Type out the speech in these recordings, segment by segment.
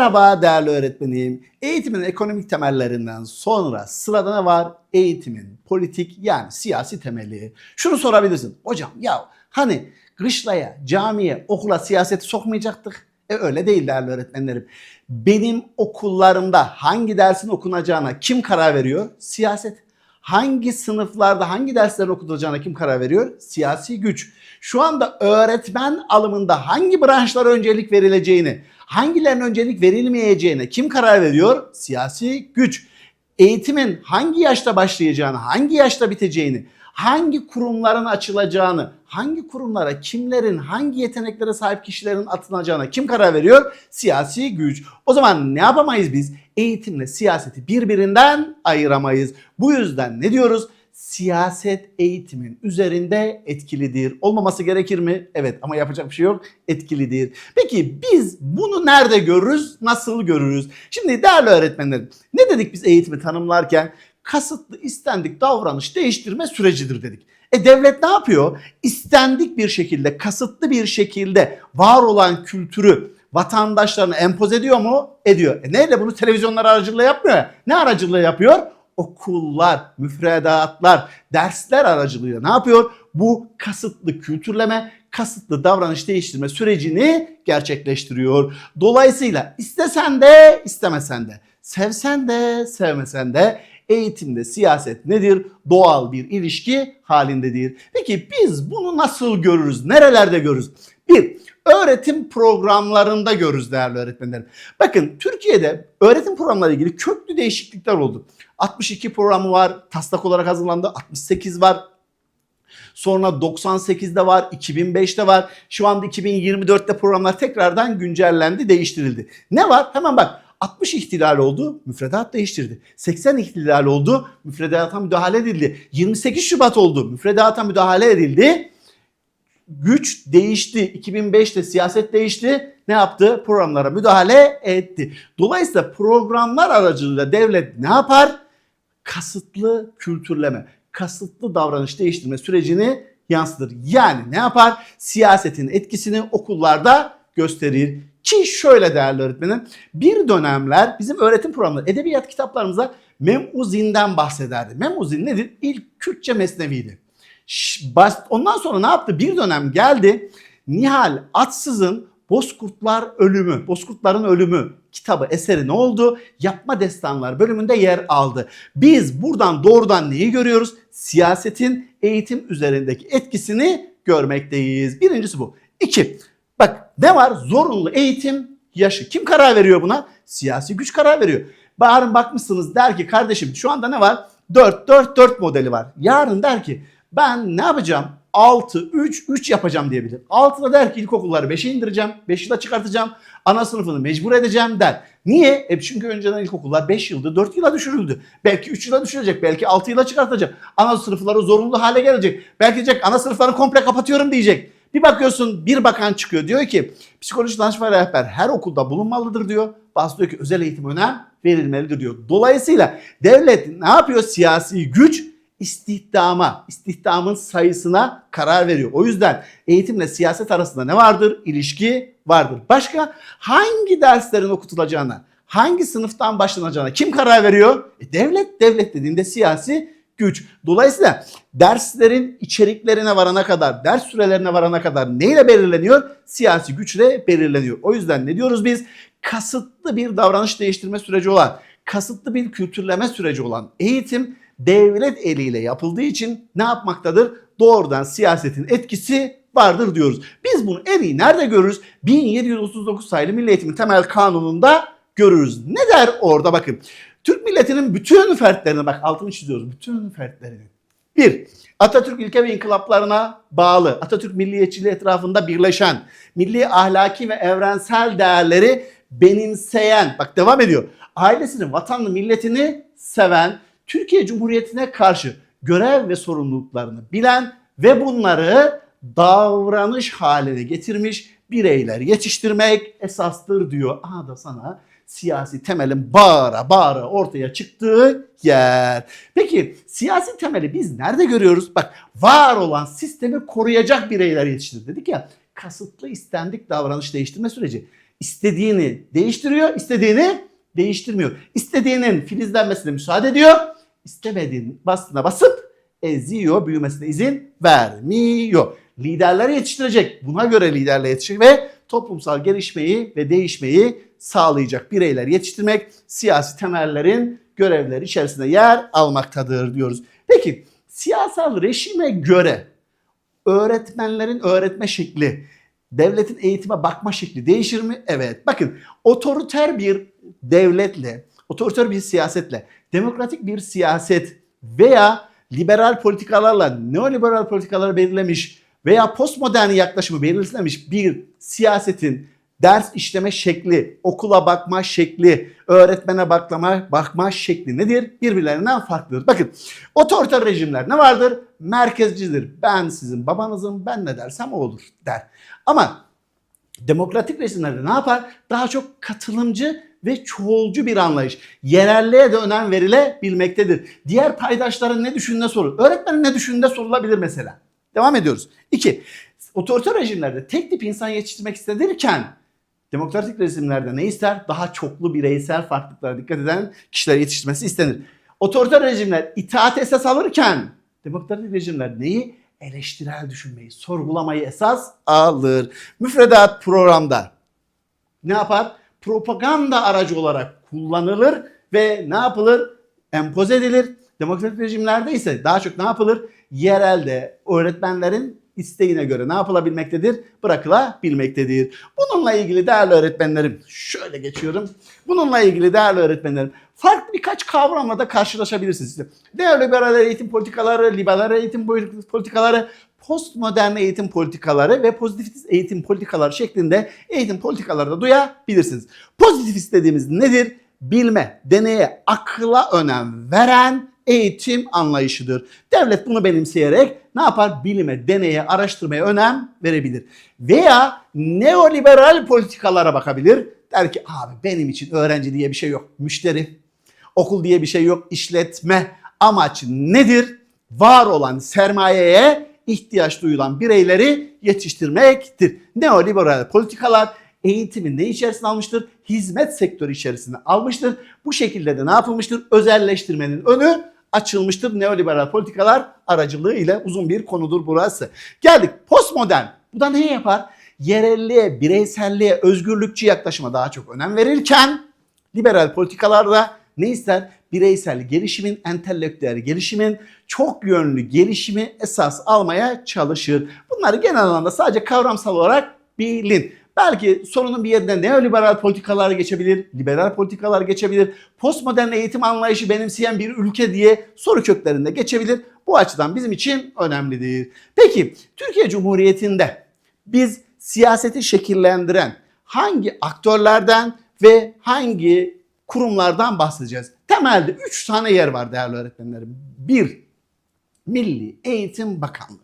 Merhaba değerli öğretmenim. Eğitimin ekonomik temellerinden sonra sırada ne var? Eğitimin politik yani siyasi temeli. Şunu sorabilirsin. Hocam ya hani kışlaya, camiye, okula siyaseti sokmayacaktık. E öyle değil değerli öğretmenlerim. Benim okullarımda hangi dersin okunacağına kim karar veriyor? Siyaset. Hangi sınıflarda hangi derslerin okutulacağına kim karar veriyor? Siyasi güç. Şu anda öğretmen alımında hangi branşlara öncelik verileceğini, hangilerine öncelik verilmeyeceğine kim karar veriyor? Siyasi güç. Eğitimin hangi yaşta başlayacağını, hangi yaşta biteceğini, hangi kurumların açılacağını, hangi kurumlara kimlerin, hangi yeteneklere sahip kişilerin atılacağına kim karar veriyor? Siyasi güç. O zaman ne yapamayız biz? Eğitimle siyaseti birbirinden ayıramayız. Bu yüzden ne diyoruz? Siyaset eğitimin üzerinde etkilidir. Olmaması gerekir mi? Evet ama yapacak bir şey yok. Etkilidir. Peki biz bunu nerede görürüz? Nasıl görürüz? Şimdi değerli öğretmenlerim ne dedik biz eğitimi tanımlarken? kasıtlı istendik davranış değiştirme sürecidir dedik. E devlet ne yapıyor? İstendik bir şekilde, kasıtlı bir şekilde var olan kültürü vatandaşlarına empoze ediyor mu? Ediyor. E neyle bunu televizyonlar aracılığıyla yapmıyor ya. Ne aracılığıyla yapıyor? Okullar, müfredatlar, dersler aracılığıyla ne yapıyor? Bu kasıtlı kültürleme, kasıtlı davranış değiştirme sürecini gerçekleştiriyor. Dolayısıyla istesen de istemesen de, sevsen de sevmesen de eğitimde siyaset nedir? Doğal bir ilişki halindedir. Peki biz bunu nasıl görürüz? Nerelerde görürüz? Bir, öğretim programlarında görürüz değerli öğretmenlerim. Bakın Türkiye'de öğretim programları ilgili köklü değişiklikler oldu. 62 programı var, taslak olarak hazırlandı. 68 var, Sonra 98'de var, 2005'te var. Şu anda 2024'te programlar tekrardan güncellendi, değiştirildi. Ne var? Hemen bak. 60 ihtilal oldu, müfredat değiştirdi. 80 ihtilal oldu, müfredata müdahale edildi. 28 Şubat oldu, müfredata müdahale edildi. Güç değişti. 2005'te siyaset değişti. Ne yaptı? Programlara müdahale etti. Dolayısıyla programlar aracılığıyla devlet ne yapar? Kasıtlı kültürleme, kasıtlı davranış değiştirme sürecini yansıtır. Yani ne yapar? Siyasetin etkisini okullarda gösterir. Ki şöyle değerli öğretmenim, bir dönemler bizim öğretim programları, edebiyat kitaplarımızda Memuzin'den bahsederdi. Memuzin nedir? İlk Kürtçe mesneviydi. Ondan sonra ne yaptı? Bir dönem geldi, Nihal Atsız'ın Bozkurtlar Ölümü, Bozkurtların Ölümü kitabı eseri ne oldu? Yapma Destanlar bölümünde yer aldı. Biz buradan doğrudan neyi görüyoruz? Siyasetin eğitim üzerindeki etkisini görmekteyiz. Birincisi bu. İki, bak ne var? Zorunlu eğitim yaşı. Kim karar veriyor buna? Siyasi güç karar veriyor. Yarın bakmışsınız der ki kardeşim şu anda ne var? 4, 4, 4 modeli var. Yarın der ki ben ne yapacağım? 6, 3, 3 yapacağım diyebilir. 6'da der ki ilkokulları 5'e indireceğim, 5 yıla çıkartacağım, ana sınıfını mecbur edeceğim der. Niye? E çünkü önceden ilkokullar 5 yılda 4 yıla düşürüldü. Belki 3 yıla düşürecek, belki 6 yıla çıkartacak. Ana sınıfları zorunlu hale gelecek. Belki diyecek ana sınıfları komple kapatıyorum diyecek. Bir bakıyorsun bir bakan çıkıyor diyor ki psikoloji danışma rehber her okulda bulunmalıdır diyor. Bazı diyor ki özel eğitim önem verilmelidir diyor. Dolayısıyla devlet ne yapıyor? Siyasi güç istihdama, istihdamın sayısına karar veriyor. O yüzden eğitimle siyaset arasında ne vardır? İlişki vardır. Başka hangi derslerin okutulacağına, hangi sınıftan başlanacağına kim karar veriyor? E devlet, devlet dediğinde siyasi güç. Dolayısıyla derslerin içeriklerine varana kadar, ders sürelerine varana kadar neyle belirleniyor? Siyasi güçle belirleniyor. O yüzden ne diyoruz biz? Kasıtlı bir davranış değiştirme süreci olan, kasıtlı bir kültürleme süreci olan eğitim devlet eliyle yapıldığı için ne yapmaktadır? Doğrudan siyasetin etkisi vardır diyoruz. Biz bunu en iyi nerede görürüz? 1739 sayılı Milli Temel Kanunu'nda görürüz. Ne der orada bakın. Türk milletinin bütün fertlerini bak altını çiziyoruz. Bütün fertlerini. Bir, Atatürk ilke ve inkılaplarına bağlı, Atatürk milliyetçiliği etrafında birleşen, milli ahlaki ve evrensel değerleri benimseyen, bak devam ediyor. Ailesini, vatanını, milletini seven, Türkiye Cumhuriyeti'ne karşı görev ve sorumluluklarını bilen ve bunları davranış haline getirmiş bireyler yetiştirmek esastır diyor. Aha da sana siyasi temelin bağıra bağıra ortaya çıktığı yer. Peki siyasi temeli biz nerede görüyoruz? Bak var olan sistemi koruyacak bireyler yetiştir dedik ya. Kasıtlı istendik davranış değiştirme süreci. istediğini değiştiriyor, istediğini değiştirmiyor. İstediğinin filizlenmesine müsaade ediyor, istemediğinin bastığına basıp eziyor, büyümesine izin vermiyor. Liderleri yetiştirecek, buna göre liderle yetişecek ve toplumsal gelişmeyi ve değişmeyi sağlayacak bireyler yetiştirmek siyasi temellerin görevleri içerisinde yer almaktadır diyoruz. Peki siyasal rejime göre öğretmenlerin öğretme şekli, devletin eğitime bakma şekli değişir mi? Evet. Bakın otoriter bir devletle, otoriter bir siyasetle, demokratik bir siyaset veya liberal politikalarla neoliberal politikaları belirlemiş veya postmodern yaklaşımı belirlemiş bir siyasetin ders işleme şekli, okula bakma şekli, öğretmene baklama, bakma şekli nedir? Birbirlerinden farklıdır. Bakın otoriter rejimler ne vardır? Merkezcidir. Ben sizin babanızım, ben ne dersem o olur der. Ama demokratik rejimlerde ne yapar? Daha çok katılımcı ve çoğulcu bir anlayış. Yerelliğe de önem verilebilmektedir. Diğer paydaşların ne düşündüğüne sorulur. Öğretmenin ne düşündüğüne sorulabilir mesela. Devam ediyoruz. İki, otoriter rejimlerde tek tip insan yetiştirmek istenirken demokratik rejimlerde ne ister? Daha çoklu bireysel farklılıklara dikkat eden kişiler yetiştirmesi istenir. Otoriter rejimler itaat esas alırken demokratik rejimler neyi? Eleştirel düşünmeyi, sorgulamayı esas alır. Müfredat programda ne yapar? Propaganda aracı olarak kullanılır ve ne yapılır? Empoze edilir. Demokratik rejimlerde ise daha çok ne yapılır? Yerelde öğretmenlerin isteğine göre ne yapılabilmektedir? Bırakılabilmektedir. Bununla ilgili değerli öğretmenlerim, şöyle geçiyorum. Bununla ilgili değerli öğretmenlerim, farklı birkaç kavramla da karşılaşabilirsiniz. Neoliberal eğitim politikaları, liberal eğitim politikaları, postmodern eğitim politikaları ve pozitivist eğitim politikaları şeklinde eğitim politikaları da duyabilirsiniz. Pozitivist dediğimiz nedir? Bilme, deneye, akıla önem veren eğitim anlayışıdır. Devlet bunu benimseyerek ne yapar? Bilime, deneye, araştırmaya önem verebilir. Veya neoliberal politikalara bakabilir. Der ki abi benim için öğrenci diye bir şey yok. Müşteri, okul diye bir şey yok. işletme amaç nedir? Var olan sermayeye ihtiyaç duyulan bireyleri yetiştirmektir. Neoliberal politikalar eğitimi ne içerisine almıştır? Hizmet sektörü içerisine almıştır. Bu şekilde de ne yapılmıştır? Özelleştirmenin önü açılmıştır. Neoliberal politikalar aracılığı ile uzun bir konudur burası. Geldik postmodern. Bu da ne yapar? Yerelliğe, bireyselliğe, özgürlükçü yaklaşıma daha çok önem verirken liberal politikalarda ne ister? Bireysel gelişimin, entelektüel gelişimin, çok yönlü gelişimi esas almaya çalışır. Bunları genel anlamda sadece kavramsal olarak bilin. Belki sorunun bir yerinde neoliberal politikalar geçebilir, liberal politikalar geçebilir, postmodern eğitim anlayışı benimseyen bir ülke diye soru köklerinde geçebilir. Bu açıdan bizim için önemlidir. Peki Türkiye Cumhuriyeti'nde biz siyaseti şekillendiren hangi aktörlerden ve hangi kurumlardan bahsedeceğiz? Temelde 3 tane yer var değerli öğretmenlerim. 1. Milli Eğitim Bakanlığı.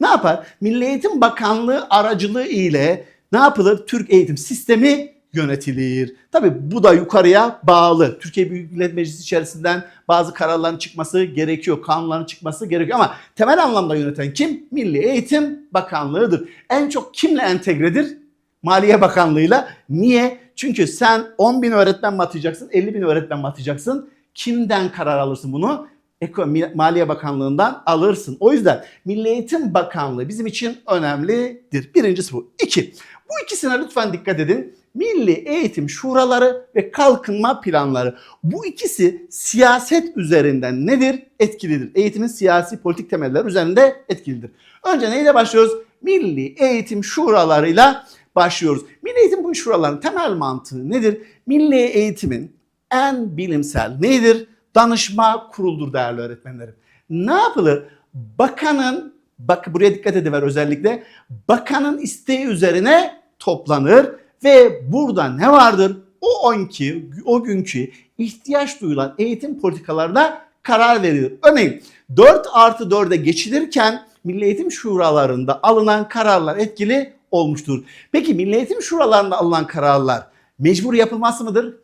Ne yapar? Milli Eğitim Bakanlığı aracılığı ile ne yapılır? Türk eğitim sistemi yönetilir. Tabi bu da yukarıya bağlı. Türkiye Büyük Millet Meclisi içerisinden bazı kararların çıkması gerekiyor. Kanunların çıkması gerekiyor ama temel anlamda yöneten kim? Milli Eğitim Bakanlığı'dır. En çok kimle entegredir? Maliye Bakanlığı'yla. Niye? Çünkü sen 10 bin öğretmen mi atacaksın, 50 bin öğretmen mi atacaksın? Kimden karar alırsın bunu? Eko, Maliye Bakanlığı'ndan alırsın. O yüzden Milli Eğitim Bakanlığı bizim için önemlidir. Birincisi bu. İki, bu ikisine lütfen dikkat edin. Milli Eğitim Şuraları ve Kalkınma Planları. Bu ikisi siyaset üzerinden nedir? Etkilidir. Eğitimin siyasi politik temelleri üzerinde etkilidir. Önce neyle başlıyoruz? Milli Eğitim Şuralarıyla başlıyoruz. Milli Eğitim bu şuraların temel mantığı nedir? Milli eğitimin en bilimsel nedir? Danışma kuruldur değerli öğretmenlerim. Ne yapılır? Bakanın, bak buraya dikkat ediver özellikle, bakanın isteği üzerine toplanır ve burada ne vardır? O anki, o günkü ihtiyaç duyulan eğitim politikalarına karar verilir. Örneğin 4 artı 4'e geçilirken Milli Eğitim Şuralarında alınan kararlar etkili olmuştur. Peki Milli Eğitim Şuralarında alınan kararlar mecbur yapılması mıdır?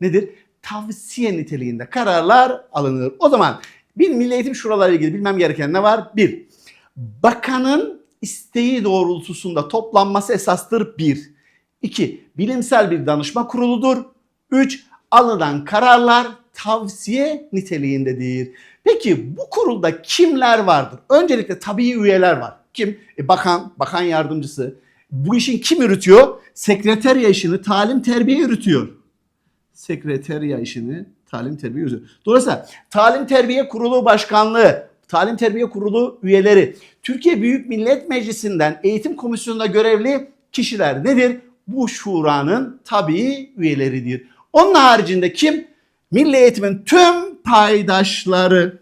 Nedir? Tavsiye niteliğinde kararlar alınır. O zaman bir Milli Eğitim Şuraları ilgili bilmem gereken ne var? Bir, bakanın isteği doğrultusunda toplanması esastır bir. 2. Bilimsel bir danışma kuruludur. 3. Alınan kararlar tavsiye niteliğindedir. Peki bu kurulda kimler vardır? Öncelikle tabii üyeler var. Kim? E, bakan, bakan yardımcısı. Bu işin kim yürütüyor? Sekreterya işini talim terbiye yürütüyor. Sekreterya işini talim terbiye yürütüyor. Dolayısıyla talim terbiye kurulu başkanlığı, talim terbiye kurulu üyeleri, Türkiye Büyük Millet Meclisi'nden eğitim komisyonunda görevli kişiler nedir? Bu şuranın tabii üyeleridir. Onun haricinde kim? Milli eğitimin tüm paydaşları,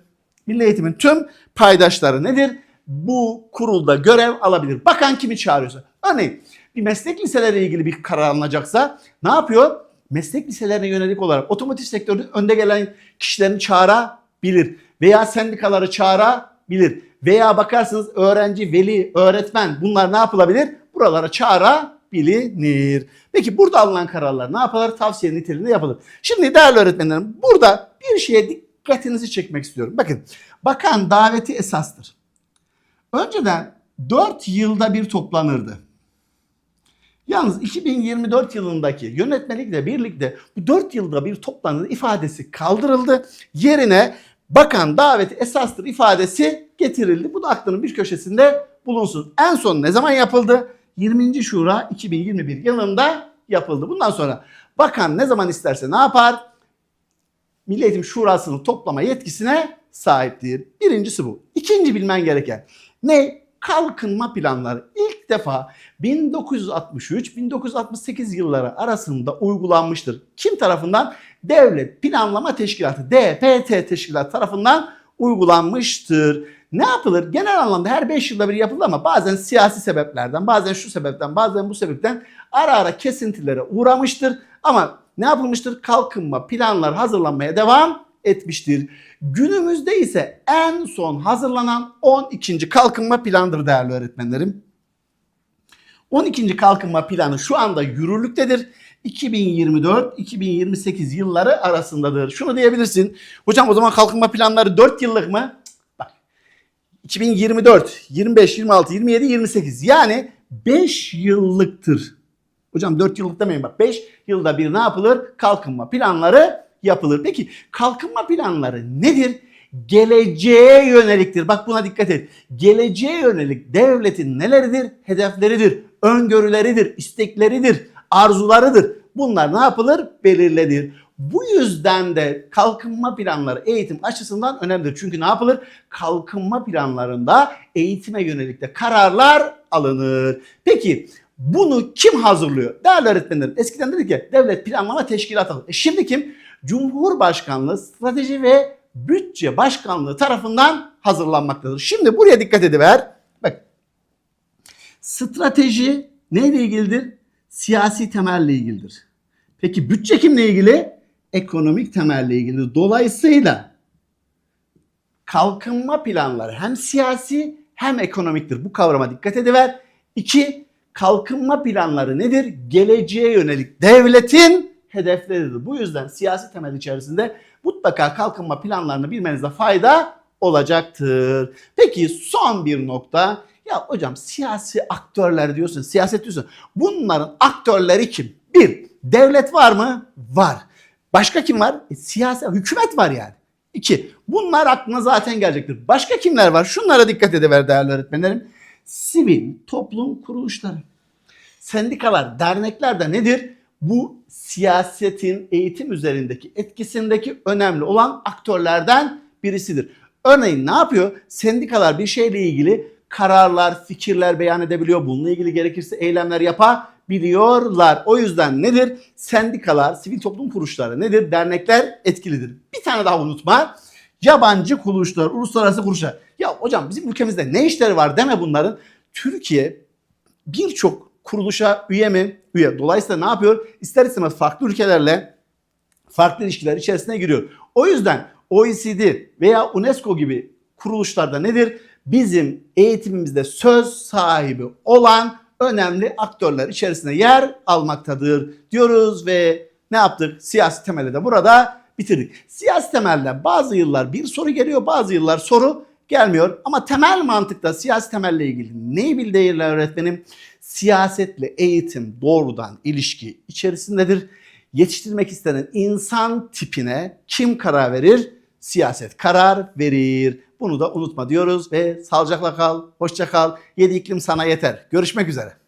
milli eğitimin tüm paydaşları nedir? Bu kurulda görev alabilir. Bakan kimi çağırıyorsa. Örneğin bir meslek liseleriyle ilgili bir karar alınacaksa ne yapıyor? Meslek liselerine yönelik olarak otomotiv sektörünün önde gelen kişilerini çağırabilir. Veya sendikaları çağırabilir. Veya bakarsınız öğrenci, veli, öğretmen bunlar ne yapılabilir? Buralara çağırabilir. Peki burada alınan kararlar ne yapılır? Tavsiye niteliğinde yapılır. Şimdi değerli öğretmenlerim burada bir şeye dikkatinizi çekmek istiyorum. Bakın bakan daveti esastır. Önceden 4 yılda bir toplanırdı. Yalnız 2024 yılındaki yönetmelikle birlikte bu 4 yılda bir toplanır ifadesi kaldırıldı. Yerine bakan daveti esastır ifadesi getirildi. Bu da aklının bir köşesinde bulunsun. En son ne zaman yapıldı? 20. Şura 2021 yılında yapıldı. Bundan sonra bakan ne zaman isterse ne yapar? Milli Eğitim Şurası'nı toplama yetkisine sahiptir. Birincisi bu. İkinci bilmen gereken ne? Kalkınma planları ilk defa 1963-1968 yılları arasında uygulanmıştır. Kim tarafından? Devlet Planlama Teşkilatı DPT Teşkilatı tarafından uygulanmıştır. Ne yapılır? Genel anlamda her 5 yılda bir yapılır ama bazen siyasi sebeplerden, bazen şu sebepten, bazen bu sebepten ara ara kesintilere uğramıştır. Ama ne yapılmıştır? Kalkınma planlar hazırlanmaya devam etmiştir. Günümüzde ise en son hazırlanan 12. kalkınma planıdır değerli öğretmenlerim. 12. kalkınma planı şu anda yürürlüktedir. 2024-2028 yılları arasındadır. Şunu diyebilirsin. Hocam o zaman kalkınma planları 4 yıllık mı? Bak. 2024, 25, 26, 27, 28 yani 5 yıllıktır. Hocam 4 yıllık demeyin bak 5 yılda bir ne yapılır? Kalkınma planları yapılır. Peki kalkınma planları nedir? Geleceğe yöneliktir. Bak buna dikkat et. Geleceğe yönelik devletin neleridir? Hedefleridir, öngörüleridir, istekleridir, arzularıdır. Bunlar ne yapılır? Belirlenir. Bu yüzden de kalkınma planları eğitim açısından önemlidir. Çünkü ne yapılır? Kalkınma planlarında eğitime yönelik de kararlar alınır. Peki bunu kim hazırlıyor? Değerli öğretmenlerim eskiden dedik ya devlet planlama teşkilatı. E şimdi kim? Cumhurbaşkanlığı Strateji ve Bütçe Başkanlığı tarafından hazırlanmaktadır. Şimdi buraya dikkat ediver. Strateji neyle ilgilidir? Siyasi temelle ilgilidir. Peki bütçe kimle ilgili? Ekonomik temelle ilgili. Dolayısıyla kalkınma planları hem siyasi hem ekonomiktir. Bu kavrama dikkat ediver. İki, kalkınma planları nedir? Geleceğe yönelik devletin hedefleridir. Bu yüzden siyasi temel içerisinde mutlaka kalkınma planlarını bilmenizde fayda olacaktır. Peki son bir nokta. Ya hocam siyasi aktörler diyorsun, siyaset diyorsun. Bunların aktörleri kim? Bir, devlet var mı? Var. Başka kim var? E, siyasi, hükümet var yani. İki, bunlar aklına zaten gelecektir. Başka kimler var? Şunlara dikkat edever değerli öğretmenlerim. Sivil toplum kuruluşları. Sendikalar, dernekler de nedir? Bu siyasetin eğitim üzerindeki etkisindeki önemli olan aktörlerden birisidir. Örneğin ne yapıyor? Sendikalar bir şeyle ilgili kararlar, fikirler beyan edebiliyor. Bununla ilgili gerekirse eylemler yapabiliyorlar. O yüzden nedir? Sendikalar, sivil toplum kuruluşları nedir? Dernekler etkilidir. Bir tane daha unutma. Yabancı kuruluşlar, uluslararası kuruluşlar. Ya hocam bizim ülkemizde ne işleri var deme bunların. Türkiye birçok kuruluşa üye mi? Üye. Dolayısıyla ne yapıyor? İster istemez farklı ülkelerle farklı ilişkiler içerisine giriyor. O yüzden OECD veya UNESCO gibi kuruluşlarda nedir? Bizim eğitimimizde söz sahibi olan önemli aktörler içerisinde yer almaktadır diyoruz ve ne yaptık? Siyasi temeli de burada bitirdik. Siyasi temelde bazı yıllar bir soru geliyor, bazı yıllar soru gelmiyor. Ama temel mantıkta siyasi temelle ilgili neyi bil değerli öğretmenim? siyasetle eğitim doğrudan ilişki içerisindedir. Yetiştirmek istenen insan tipine kim karar verir? Siyaset karar verir. Bunu da unutma diyoruz ve sağlıcakla kal, hoşça kal. Yedi iklim sana yeter. Görüşmek üzere.